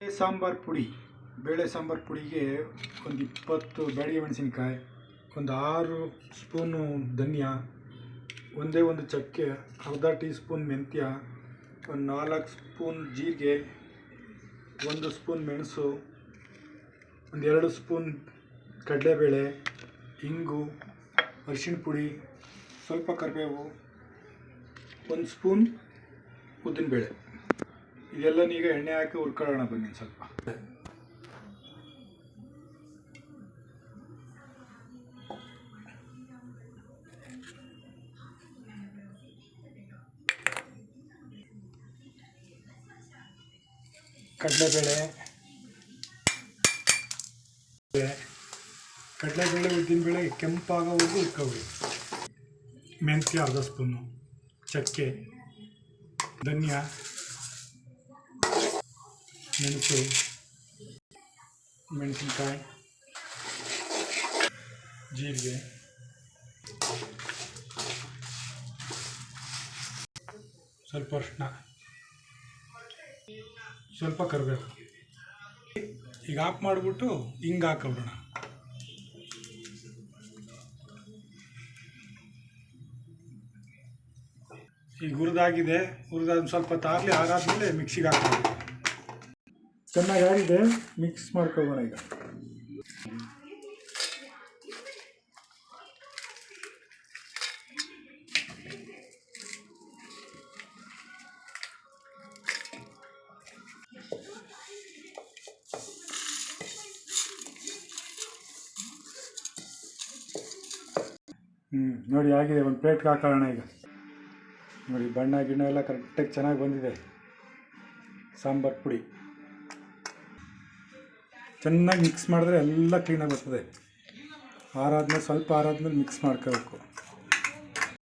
ಬೇಳೆ ಸಾಂಬಾರು ಪುಡಿ. ಬೇಳೆ ಸಾಂಬಾರು ಪುಡಿಗೆ ಒಂದು ಇಪ್ಪತ್ತು ಬ್ಯಾಡಿಗೆ ಮೆಣಸಿನ್ಕಾಯಿ, ಒಂದು ಆರು ಸ್ಪೂನು ಧನಿಯಾ, ಒಂದೇ ಒಂದು ಚಕ್ಕೆ, ಅರ್ಧ ಟೀ ಸ್ಪೂನ್ ಮೆಂತ್ಯ, ಒಂದು ನಾಲ್ಕು ಸ್ಪೂನ್ ಜೀರಿಗೆ, ಒಂದು ಸ್ಪೂನ್ ಮೆಣಸು, ಒಂದು ಎರಡು ಸ್ಪೂನ್ ಕಡಲೆಬೇಳೆ, ಇಂಗು ಅರಿಶಿನ ಪುಡಿ, ಸ್ವಲ್ಪ ಕರಿಬೇವು, ಒಂದು ಸ್ಪೂನ್ ಉದ್ದಿನಬೇಳೆ. ಇದೆಲ್ಲ ಈಗ ಎಣ್ಣೆ ಹಾಕಿ ಹುರ್ಕೊಳ್ಳೋಣ ಬನ್ನಿ ಸ್ವಲ್ಪ. ಕಡಲೆಬೇಳೆ. ಕಡಲೆಬೇಳೆ ಉದ್ದಿನಬೇಳೆ ಕೆಂಪಾಗೋವರೆಗೂ ಹುರ್ಕೊಬಿಡಿ ಮೆಂತ್ಯ ಅರ್ಧ ಸ್ಪೂನು. ಚಕ್ಕೆ. ಧನಿಯಾ. ಮೆಣಸು, ಮೆಣಸಿನ್ಕಾಯಿ, ಜೀರಿಗೆ. ಸ್ವಲ್ಪ ಅರ್ಶಿನ ಸ್ವಲ್ಪ ಕರಿಬೇಕು ಈಗ ಆಫ್ ಮಾಡಿಬಿಟ್ಟು ಹಿಂಗೆ ಹಾಕಿಬಿಡೋಣ. ಈಗ ಹುರಿದಾಗಿದೆ. ಹುರಿದಾದ ಸ್ವಲ್ಪ ತಾರಲಿ ಆರಾದ್ಮೇಲೆ ಮಿಕ್ಸಿಗೆ ಹಾಕ್ಬೇಕು ಚೆನ್ನಾಗಿ ಆಗಿದೆ ಮಿಕ್ಸ್ ಮಾಡ್ಕೊಬೋಣ ಈಗ. ಹ್ಞೂ ನೋಡಿ ಆಗಿದೆ, ಒಂದು ಪ್ಲೇಟ್ಗೆ ಹಾಕೋಣ ಈಗ. ನೋಡಿ ಬಣ್ಣ ಗಿಣ್ಣ ಎಲ್ಲ ಕರೆಕ್ಟಾಗಿ ಚೆನ್ನಾಗಿ ಬಂದಿದೆ. ಸಾಂಬಾರು ಪುಡಿ. ಚೆನ್ನಾಗಿ ಮಿಕ್ಸ್ ಮಾಡಿದ್ರೆ ಎಲ್ಲ ಕ್ಲೀನಾಗಿ ಬರ್ತದೆ. ಆರಾದ್ಮೇಲೆ ಸ್ವಲ್ಪ ಆರಾದ್ಮೇಲೆ ಮಿಕ್ಸ್ ಮಾಡ್ಕೋಬೇಕು.